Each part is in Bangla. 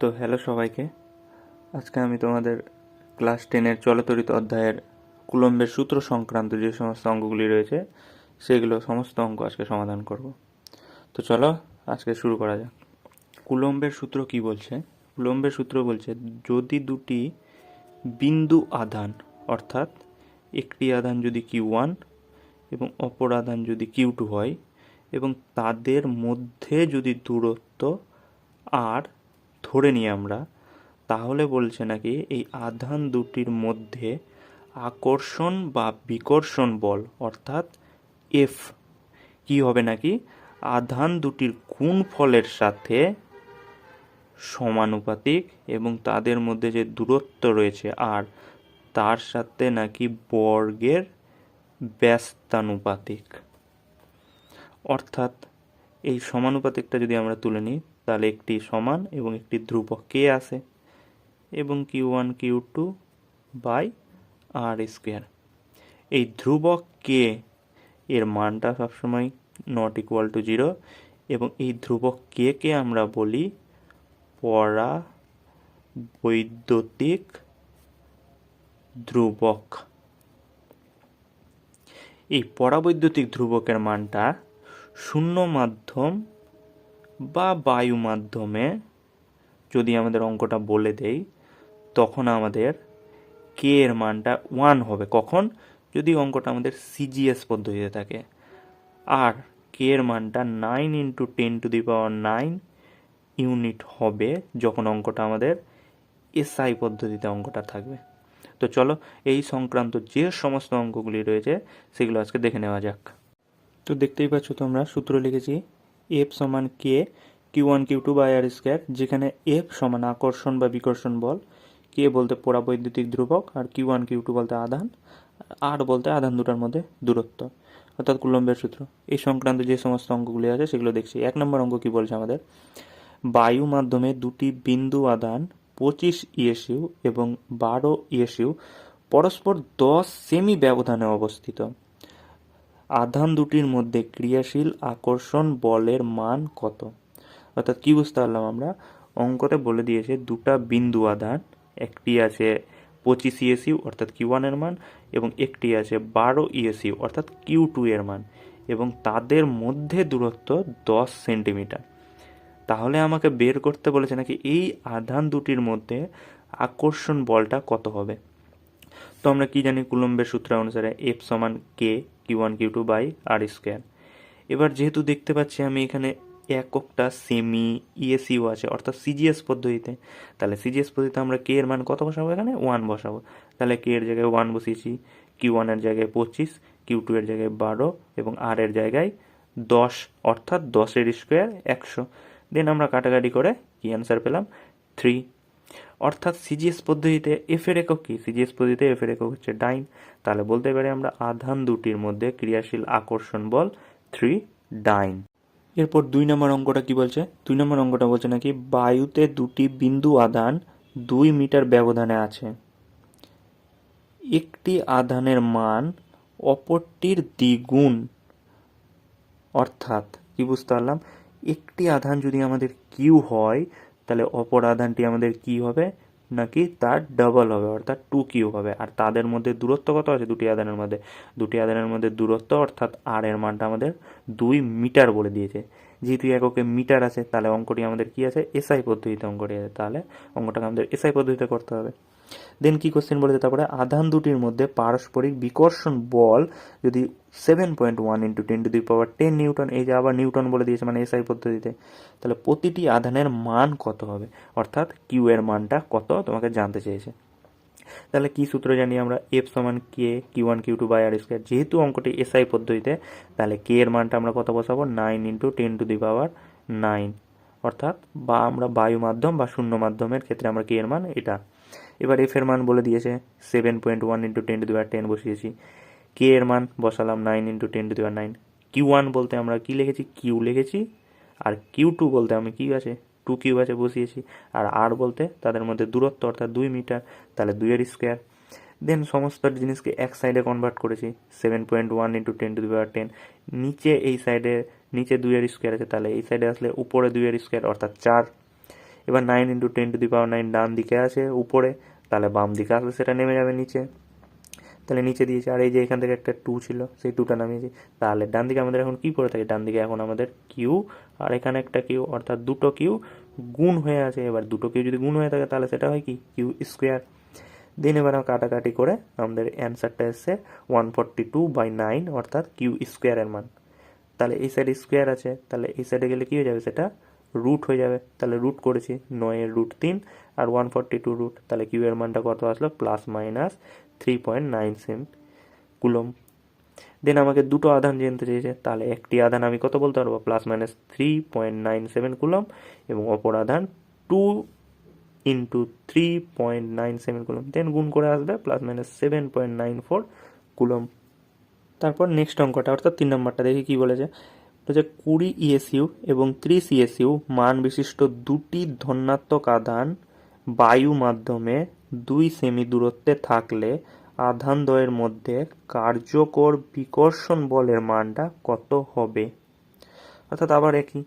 তো হ্যালো সবাইকে। আজকে আমি তোমাদের ক্লাস টেনের চলতরিত অধ্যায়ের কুলম্বের সূত্র সংক্রান্ত যে সমস্ত অঙ্কগুলি রয়েছে, সেগুলো সমস্ত অঙ্ক আজকে সমাধান করব। তো চলো আজকে শুরু করা যাক। কুলম্বের সূত্র কি বলছে? কুলম্বের সূত্র বলছে, যদি দুটি বিন্দু আধান, অর্থাৎ একটি আধান যদি কিউ ওয়ান এবং অপর আধান যদি কিউ টু হয়, এবং তাদের মধ্যে যদি দূরত্ব আর ধরে নিই আমরা, তাহলে বলছে নাকি এই আধান দুটির মধ্যে আকর্ষণ বা বিকর্ষণ বল, অর্থাৎ এফ কি হবে নাকি? আধান দুটির গুণফলের সাথে সমানুপাতিক এবং তাদের মধ্যে যে দূরত্ব রয়েছে, আর তার সাথে নাকি বর্গের ব্যস্তানুপাতিক? অর্থাৎ এই সমানুপাতিকটা যদি আমরা তুলে নিই তাহলে একটি সমান এবং একটি ধ্রুবক কে আছে? এবং Q one, Q two by R square. এই ধ্রুবক কে, এর মানটা সবসময় নট ইকুয়াল টু জিরো এবং এই ধ্রুবক কে কে আমরা বলি? পরা বৈদ্যুতিক ধ্রুবক। এই পরাবৈদ্যুতিক ধ্রুবকের মানটা শূন্য মাধ্যম বা বায়ু মাধ্যমে যদি আমাদের অঙ্কটা বলে দেই, তখন আমাদের কে এর মানটা ওয়ান হবে। কখন? যদি অঙ্কটা আমাদের সিজিএস পদ্ধতিতে থাকে। আর কে এর মানটা nine into ten to the power nine unit হবে যখন অঙ্কটা আমাদের এসআই পদ্ধতিতে অঙ্কটা থাকবে। তো চলো, এই সংক্রান্ত যে সমস্ত অঙ্কগুলি রয়েছে, সেগুলো আজকে দেখে নেওয়া যাক। তো দেখতেই পাচ্ছ তোমরা, সূত্র লিখেছি এফ সমান K Q one Q two by R square যেখানে এফ সমান আকর্ষণ বা বিকর্ষণ বল। কে বলতে পরাবৈদ্যুতিক ধ্রুবক আর কিউ ওয়ান কিউ টু বলতে আধান, আর বলতে আধান দুটার মধ্যে দূরত্ব। অর্থাৎ কুলম্বের সূত্র। এই সংক্রান্ত যে সমস্ত অঙ্কগুলি আছে, সেগুলো দেখছি। এক নম্বর অঙ্ক কি বলছে আমাদের? বায়ু মাধ্যমে দুটি বিন্দু আধান, পঁচিশ ইএসইউ এবং বারো ইএসইউ, পরস্পর দশ সেমি ব্যবধানে অবস্থিত। আধান দুটির মধ্যে ক্রিয়াশীল আকর্ষণ বলের মান কত? অর্থাৎ কি বুঝতে পারলাম আমরা? অঙ্কতে বলে দিয়েছে দুটা বিন্দু আধান, একটি আছে পঁচিশ ইএসইউ অর্থাৎ কিউ ওয়ানের মান, এবং একটি আছে বারো ইএসইউ অর্থাৎ কিউ টু এর মান, এবং তাদের মধ্যে দূরত্ব দশ সেন্টিমিটার। তাহলে আমাকে বের করতে বলেছে নাকি এই আধান দুটির মধ্যে আকর্ষণ বলটা কত হবে? তো আমরা কি জানি কুলম্বের সূত্র অনুসারে এফ সমান K Q one Q two by R square এবার যেহেতু দেখতে পাচ্ছি আমি এখানে এককটা সেমি ইএসইউ আছে, অর্থাৎ সিজিএস পদ্ধতিতে, তাহলে সিজিএস পদ্ধতিতে আমরা কে এর মান কত বসাবো এখানে? ওয়ান বসাবো। তাহলে কে এর জায়গায় ওয়ান বসিয়েছি কিউ ওয়ানের জায়গায় পঁচিশ কিউ টু এর জায়গায় বারো এবং আর এর জায়গায় দশ, অর্থাৎ দশের স্কোয়ার একশো। দেন আমরা কাটাকাটি করে কি অ্যান্সার পেলাম? থ্রি অর্থাৎ সিজিএস পদ্ধতিতে এফ এর একক কি? সিজিএস পদ্ধতিতে এফ এর একক হচ্ছে ডাইন। তাহলে বলতে পারি আমরা আধান দুটির মধ্যে ক্রিয়াশীল আকর্ষণ বল থ্রি ডাইন। এরপর দুই নম্বর অঙ্কটা কি বলছে? দুই নম্বর অঙ্কটা বলছে নাকি বায়ুতে দুটি বিন্দু আধান দুই মিটার ব্যবধানে আছে। একটি আধানের মান অপরটির দ্বিগুণ। অর্থাৎ কি বুঝতে পারলাম? একটি আধান যদি আমাদের কিউ হয় তাহলে অপর আধানটি আমাদের কি হবে? নাকি তার ডাবল হবে, অর্থাৎ টু কিউ হবে। আর তাদের মধ্যে দূরত্ব কত আছে? দুটি আধানের মধ্যে। দুটি আধানের মধ্যে দূরত্ব, অর্থাৎ আর এর মানটা আমাদের দুই মিটার বলে দিয়েছে। যেহেতু এককে মিটার আছে, তাহলে অঙ্কটি আমাদের কি আছে? এসআই পদ্ধতিতে অঙ্কটি আছে। তাহলে অঙ্কটাকে আমাদের এসআই পদ্ধতিতে করতে হবে। দেন কি কোশ্চেন বলেছে? তারপরে আধান দুটির মধ্যে পারস্পরিক বিকর্ষণ বল যদি seven point one into ten to the power ten newton, এই যে আবার নিউটন বলে দিয়েছে মানে এসআই পদ্ধতিতে, তাহলে প্রতিটি আধানের মান কত হবে? অর্থাৎ কিউ এর মানটা কত তোমাকে জানতে চেয়েছে। তাহলে কি সূত্র জানি আমরা? এফ সমান K Q one Q two by R square যেহেতু অঙ্কটি এসআই পদ্ধতিতে, তাহলে কে এর মানটা আমরা কত বসাবো? Nine into ten to the power nine অর্থাৎ বা আমরা বায়ু মাধ্যম বা শূন্য মাধ্যমের ক্ষেত্রে আমরা কে এর মান এটা এবার এফ এর মান বলে দিয়েছে seven point one into ten to the power ten বসিয়েছি। কে এর মান বসালাম nine into ten to the power nine Q one বলতে আমরা কি লিখেছি? কিউ লিখেছি। আর কিউ টু বলতে আমি কি আছে? টু কিউ আছে বসিয়েছি। আর আর বলতে তাদের মধ্যে দূরত্ব অর্থাৎ দুই মিটার, তাহলে দুইয়ের স্কোয়ার দেন সমস্ত জিনিসকে এক সাইডে কনভার্ট করেছি seven point one into ten to the power ten নিচে এই সাইডে নিচে দুইয়ের স্কোয়ার আছে, তাহলে এই সাইডে আসলে উপরে দুইয়ের স্কোয়ার অর্থাৎ চার। এবার nine into ten to the power nine ডান দিকে আছে, উপরে, তাহলে বাম দিকে আসলে সেটা নেমে যাবে নিচে। তাহলে নিচে দিয়েছে, আর এই যে এখান থেকে একটা টু ছিল, সেই টুটা নামিয়েছি। তাহলে ডান দিকে আমাদের এখন কি পড়ে থাকে? ডান দিকে এখন আমাদের কিউ আর এখানে একটা কিউ অর্থাৎ দুটো কিউ গুণ হয়ে আছে। এবার দুটো কিউ যদি গুণ হয়ে থাকে, তাহলে সেটা হয় কি? কিউ স্কোয়ার দিন এবার কাটাকাটি করে আমাদের অ্যান্সারটা এসছে one forty two by nine অর্থাৎ কিউ স্কোয়ারের মান। তাহলে এই সাইডে স্কোয়ার আছে, তাহলে এই সাইডে গেলে কি হয়ে যাবে সেটা? রুট হয়ে যাবে। তাহলে রুট করেছি নয়ের রুট তিন আর ওয়ান ফর্টি টু রুট তাহলে কিউ এর মানটা কত আসলো? Plus minus three point nine same coulomb then আমাকে দুটো আধান জানতে চেয়েছে। তাহলে একটি আধান আমি কত বলতে পারব? Plus minus three point nine seven coulomb এবং অপর আধান two into three point nine seven coulomb then গুণ করে আসবে plus minus seven point nine four coulomb তারপর নেক্সট অঙ্কটা, অর্থাৎ তিন নম্বরটা দেখি কি বলেছে। বলেছে কুড়ি ইএসইউ এবং ত্রিশ ইএসইউ মান বিশিষ্ট দুটি ধনাত্মক আধান বায়ু মাধ্যমে দুই সেমি দূরত্বে থাকলে আধান দ্বয়ের মধ্যে কার্যকর বিকর্ষণ বলের মানটা কত হবে? অর্থাৎ আবার একই,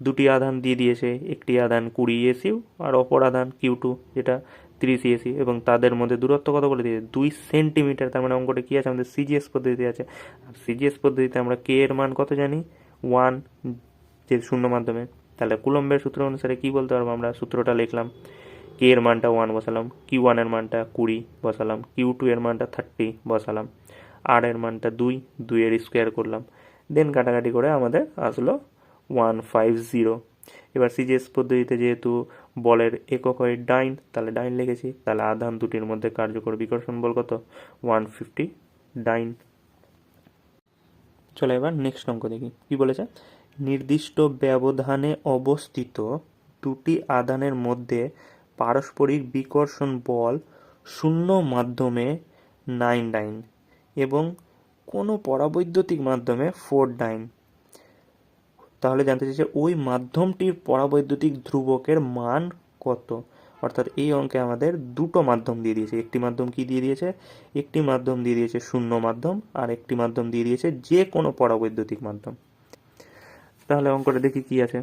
দুটি আধান দিয়ে দিয়েছে, একটি আধান কুড়ি ইএসইউ আর অপর আধান কিউ টু যেটা তিরিশ ইএসি এবং তাদের মধ্যে দূরত্ব কত বলে দিয়েছে? দুই সেন্টিমিটার, তার মানে অঙ্কটা কী আছে? আমাদের সিজিএস পদ্ধতি আছে। আর সিজিএস পদ্ধতিতে আমরা কে এর মান কত জানি? ওয়ান যে শূন্য মাধ্যমে। তাহলে কুলম্বের সূত্র অনুসারে কি বলতে পারব আমরা? সূত্রটা লিখলাম কে এর মানটা ওয়ান বসালাম কিউ ওয়ানের মানটা কুড়ি বসালাম কিউ টু এর মানটা থার্টি বসালাম আর এর মানটা দুই দুইয়ের স্কোয়ার করলাম। দেন কাটাকাটি করে আমাদের আসলো ওয়ান ফাইভ জিরো এবার সিজিএস পদ্ধতিতে যেহেতু বলের একক হয় ডাইন, তাহলে ডাইন লিখেছি, তাহলে আধান দুটির মধ্যে কার্যকর বিকর্ষণ বল কত? One fifty dyne. চলো এবার নেক্সট অঙ্ক দেখি। কি বলেছে? নির্দিষ্ট ব্যবধানে অবস্থিত দুটি আধানের মধ্যে পারস্পরিক বিকর্ষণ বল শূন্য মাধ্যমে নাইন ডাইন এবং কোনো পরাবৈদ্যুতিক মাধ্যমে ফোর ডাইন তাহলে জানতে চাইছে, ওই মাধ্যমটির পরাবৈদ্যুতিক ধ্রুবকের মান কত? অর্থাৎ এই অঙ্কে আমাদের দুটো মাধ্যম দিয়ে দিয়েছে। একটি মাধ্যম কি দিয়ে দিয়েছে? একটি মাধ্যম দিয়ে দিয়েছে শূন্য মাধ্যম, আর একটি মাধ্যম দিয়ে দিয়েছে যে কোনো পরাবৈদ্যুতিক মাধ্যম। তাহলে অঙ্কটা দেখি কি আছে।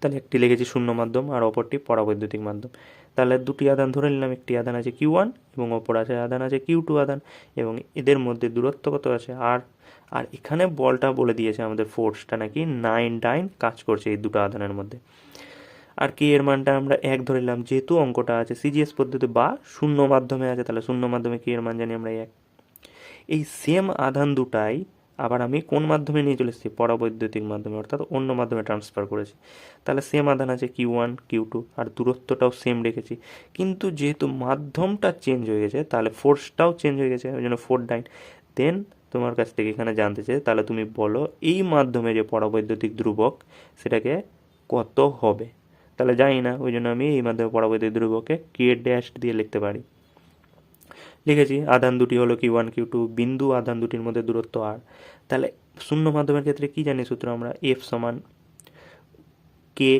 তাহলে একটি লিখেছি শূন্য মাধ্যম, আর অপরটি পরাবৈদ্যুতিক মাধ্যম। তাহলে দুটি আদান ধরে নিলাম, একটি আদান আছে কিউ ওয়ান এবং অপর আছে আদান আছে কিউ টু আদান এবং এদের মধ্যে দূরত্ব কত আছে? আর আর এখানে বলটা বলে দিয়েছে আমাদের ফোর্সটা নাকি নাইন ডাইন কাজ করছে এই দুটো আদানের মধ্যে। আর কে এর মানটা আমরা এক ধরে নিলাম, যেহেতু অঙ্কটা আছে সিজিএস পদ্ধতি বা শূন্য মাধ্যমে আছে, তাহলে শূন্য মাধ্যমে কে এর মান জানি আমরা এক। এই সেম আধান দুটাই আবার আমি কোন মাধ্যমে নিয়ে চলে এসেছি? পরাবৈদ্যুতিক মাধ্যমে, অর্থাৎ অন্য মাধ্যমে ট্রান্সফার করেছি। তাহলে সেম আধান আছে কিউ ওয়ান কিউ টু আর দূরত্বটাও সেম রেখেছি। কিন্তু যেহেতু মাধ্যমটা চেঞ্জ হয়ে গেছে, তাহলে ফোর্সটাও চেঞ্জ হয়ে গেছে, ওই জন্য ফোর ডাইন দেন তোমার কাছ থেকে এখানে জানতে চাই, তাহলে তুমি বলো এই মাধ্যমে যে পরাবৈদ্যুতিক ধ্রুবক, সেটাকে কত হবে? তাহলে জানি না, ওই জন্য আমি এই মাধ্যমে পরাবৈদ্যুতিক ধ্রুবকে কে ড্যাশ দিয়ে লিখতে পারি। লিখেছি, আধান দুটি হলো কিউ ওয়ান কিউ টু বিন্দু আধান দুটির মধ্যে দূরত্ব আর তাহলে শূন্য মাধ্যমের ক্ষেত্রে কি জানি সূত্র আমরা এফ সমান K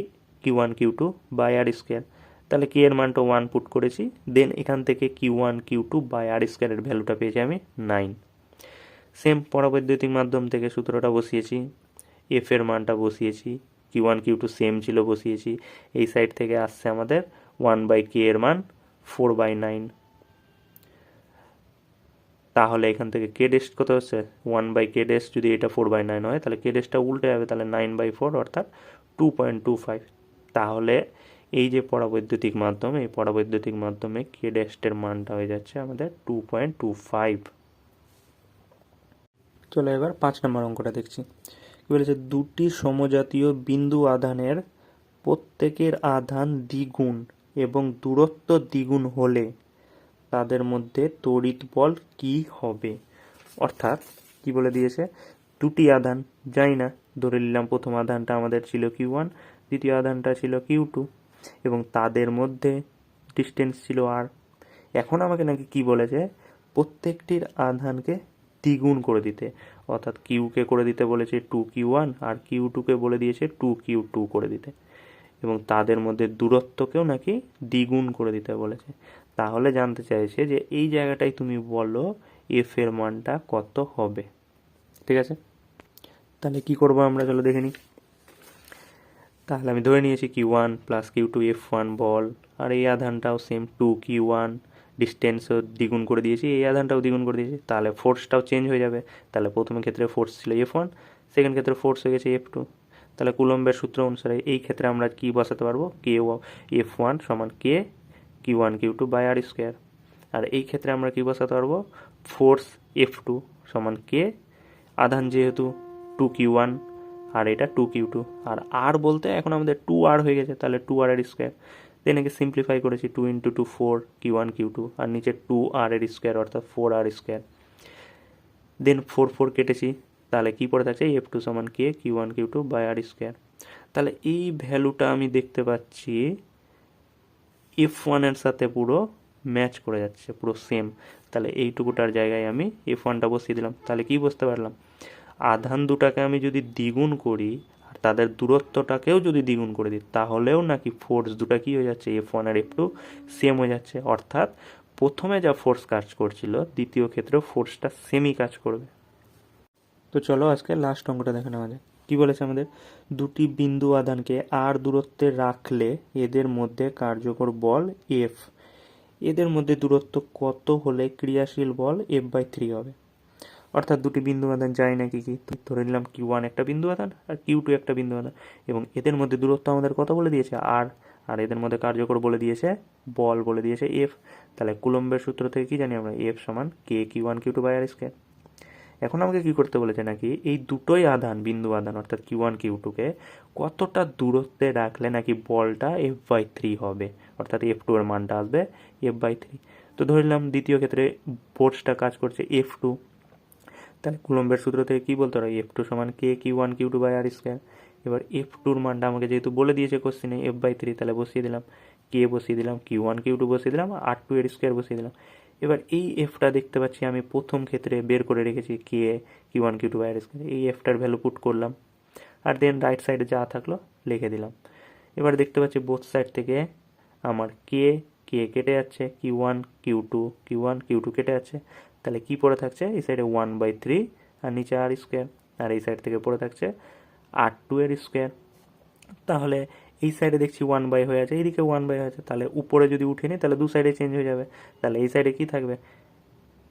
Q one Q two by R square তাহলে কে এর মানটা ওয়ান পুট করেছি দেন এখান থেকে Q one Q two by R স্কোয়ারের ভ্যালুটা পেয়েছি আমি নাইন সেম পরাবৈদ্যুতিক মাধ্যম থেকে সূত্রটা বসিয়েছি এফ এর মানটা বসিয়েছি Q one Q two same ছিল, বসিয়েছি। এই সাইড থেকে আসছে আমাদের ওয়ান বাই কে এর মান ফোর বাই নাইন তাহলে এখান থেকে কে ডেস্ট কত হচ্ছে? ওয়ান বাই কে ডেস্ট যদি এটা ফোর বাই নাইন হয়, তাহলে কে ডেস্টটা উল্টে যাবে, তাহলে নাইন বাই ফোর অর্থাৎ টু পয়েন্ট টু ফাইভ তাহলে এই যে পরাবৈদ্যুতিক মাধ্যম, এই পরাবৈদ্যুতিক মাধ্যমে কে ডেস্টের মানটা হয়ে যাচ্ছে আমাদের টু পয়েন্ট টু ফাইভ চলো এবার পাঁচ নম্বর অঙ্কটা দেখছি। বলেছে, দুটি সমজাতীয় বিন্দু আধানের প্রত্যেকের আধান দ্বিগুণ এবং দূরত্ব দ্বিগুণ হলে তাদের মধ্যে তড়িৎ বল কি হবে? অর্থাৎ, কি বলে দিয়েছে? দুটি আধান। যাই না, ধরে নিলাম প্রথম আধানটা আমাদের ছিল কিউ ওয়ান, দ্বিতীয় আধানটা ছিল কিউ টু এবং তাদের মধ্যে ডিস্টেন্স ছিল আর। এখন আমাকে নাকি কি বলেছে? প্রত্যেকটির আধানকে দ্বিগুণ করে দিতে। অর্থাৎ কিউকে করে দিতে বলেছে টু কিউ ওয়ান আর কিউ টুকে বলে দিয়েছে টু কিউ টু করে দিতে। এবং তাদের মধ্যে দূরত্বকেও নাকি দ্বিগুণ করে দিতে বলেছে। তাহলে জানতে চাইছে যে এই জায়গাটায় তুমি বলো এফ এর মানটা কত হবে। ঠিক আছে? তাহলে কি করব আমরা? চলো দেখে নিই। তাহলে আমি ধরে নিয়েছি Q one plus Q two F one বল। আর এই আধানটাও সেম টু কিউ ওয়ান ডিস্টেন্সও দ্বিগুণ করে দিয়েছি, এই আধানটাও দ্বিগুণ করে দিয়েছি, তাহলে ফোর্সটাও চেঞ্জ হয়ে যাবে। তাহলে প্রথম ক্ষেত্রে ফোর্স ছিল এফ ওয়ান সেকেন্ড ক্ষেত্রে ফোর্স হয়ে গেছে এফ টু তাহলে কুলম্বের সূত্র অনুসারে এই ক্ষেত্রে আমরা কি বসাতে পারব? কে এফ ওয়ান সমান k q one q two by r square আর এই ক্ষেত্রে আমরা কি বসাতে পারব? ফোর্স এফ টু সমান কে আধান যেহেতু টু কিউ ওয়ান আর এটা টু কিউ টু আর আর বলতে এখন আমাদের টু আর হয়ে গেছে, তাহলে টু আর এর স্কোয়ার দেন একে সিম্পলিফাই করেছি two into two four q one q two আর নিচে টু আর এর স্কোয়ার অর্থাৎ four r square then four four কেটেছি, তাহলে কী পড়ে থাকছে? এফ টু সমান k q one q two by r square তাহলে এই ভ্যালুটা আমি দেখতে পাচ্ছি এফ ওয়ানের সাথে পুরো ম্যাচ করে যাচ্ছে, পুরো সেম তাহলে এইটুকুটার জায়গায় আমি এফ ওয়ানটা বসিয়ে দিলাম। তাহলে কি বুঝতে পারলাম? আধান দুটাকে আমি যদি দ্বিগুণ করি আর তাদের দূরত্বটাকেও যদি দ্বিগুণ করে দিই, তাহলেও নাকি ফোর্স দুটা কী হয়ে যাচ্ছে? এফ ওয়ান আর এফ টু সেম হয়ে যাচ্ছে। অর্থাৎ প্রথমে যা ফোর্স কাজ করছিল, দ্বিতীয় ক্ষেত্রেও ফোর্সটা সেমই কাজ করবে। তো চলো আজকে লাস্ট অঙ্কটা দেখে নেওয়া যায় কী বলেছে আমাদের? দুটি বিন্দু আধানকে আর দূরত্বে রাখলে এদের মধ্যে কার্যকর বল এফ এদের মধ্যে দূরত্ব কত হলে ক্রিয়াশীল বল এফ বাই থ্রি হবে? অর্থাৎ দুটি বিন্দু আধান যায় না কি? ধরে নিলাম কিউ ওয়ান একটা বিন্দু আধান আর কিউ টু একটা বিন্দু আধান। এবং এদের মধ্যে দূরত্ব আমাদের কত বলে দিয়েছে? আর আর এদের মধ্যে কার্যকর বলে দিয়েছে, বল বলে দিয়েছে এফ তাহলে কুলম্বের সূত্র থেকে কি জানি আমরা? এফ সমান k q one q two by r square এখন আমাকে কি করতে বলেছে নাকি? এই দুটোই আধান, বিন্দু আধান, অর্থাৎ কিউ ওয়ান কিউ টুকে কতটা দূরত্বে রাখলে নাকি বলটা এফ বাই থ্রি হবে? অর্থাৎ এফ টু এর মানটা আসবে এফ বাই থ্রি তো ধরলাম দ্বিতীয় ক্ষেত্রে ফোর্সটা কাজ করছে এফ টু তাহলে কুলম্বের সূত্র থেকে কী বলতে হবে এফ টু সমান k q one q two by r square এবার এফ টুর মানটা আমাকে যেহেতু বলে দিয়েছে কোশ্চেনে এফ বাই থ্রি তাহলে বসিয়ে দিলাম। কে বসিয়ে দিলাম কিউ ওয়ান কিউ টু বসিয়ে দিলাম আর টু এর স্কোয়ার বসিয়ে দিলাম। এবার এই এফটা দেখতে পাচ্ছি আমি প্রথম ক্ষেত্রে বের করে রেখেছি k q one q two by r square এই এফটার ভ্যালু পুট করলাম। আর দেন রাইট সাইডে যা থাকল, লিখে দিলাম। এবার দেখতে পাচ্ছি বোথ সাইড থেকে আমার কে কে কেটে যাচ্ছে q one q two q one q two কেটে যাচ্ছে। তাহলে কি পড়ে থাকছে? এই সাইডে ওয়ান বাই থ্রি আর নিচে আর স্কোয়ার আর এই সাইড থেকে পড়ে থাকছে আর টু এর স্কোয়ার তাহলে এই সাইডে দেখছি ওয়ান বাই হয়ে আছে, এইদিকে ওয়ান বাই আছে তাহলে উপরে যদি উঠে নিই, তাহলে দু সাইডে চেঞ্জ হয়ে যাবে। তাহলে এই সাইডে কি থাকবে?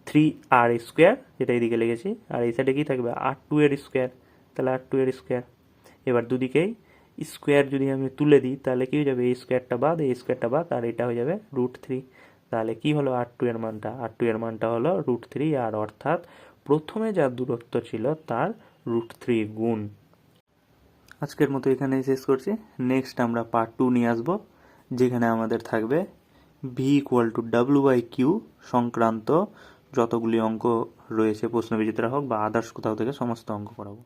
থ্রি আর স্কোয়ার যেটা এইদিকে লেগেছি আর এই সাইডে কি থাকবে? আর টু এর স্কোয়ার তাহলে আর টু এর স্কোয়ার এবার দুদিকেই স্কোয়ার যদি আমি তুলে দিই, তাহলে কি হয়ে যাবে? এই স্কোয়ারটা বাদ, এই স্কোয়ারটা বাদ, আর এটা হয়ে যাবে রুট থ্রি তাহলে কি হলো আর টু এর মানটা? আর টু এর মানটা হলো রুট থ্রি আর অর্থাৎ প্রথমে যা দূরত্ব ছিল তার রুট থ্রি গুণ। আজকের মতো এখানেই শেষ করছি। নেক্সট আমরা পার্ট টু নিয়ে আসব, যেখানে আমাদের থাকবে V equal to W by q সংক্রান্ত যতগুলি অঙ্ক রয়েছে প্রশ্ন প্রশ্নবিচিত্রা হোক বা আদার্স কোথাও থেকে সমস্ত অঙ্ক করাবো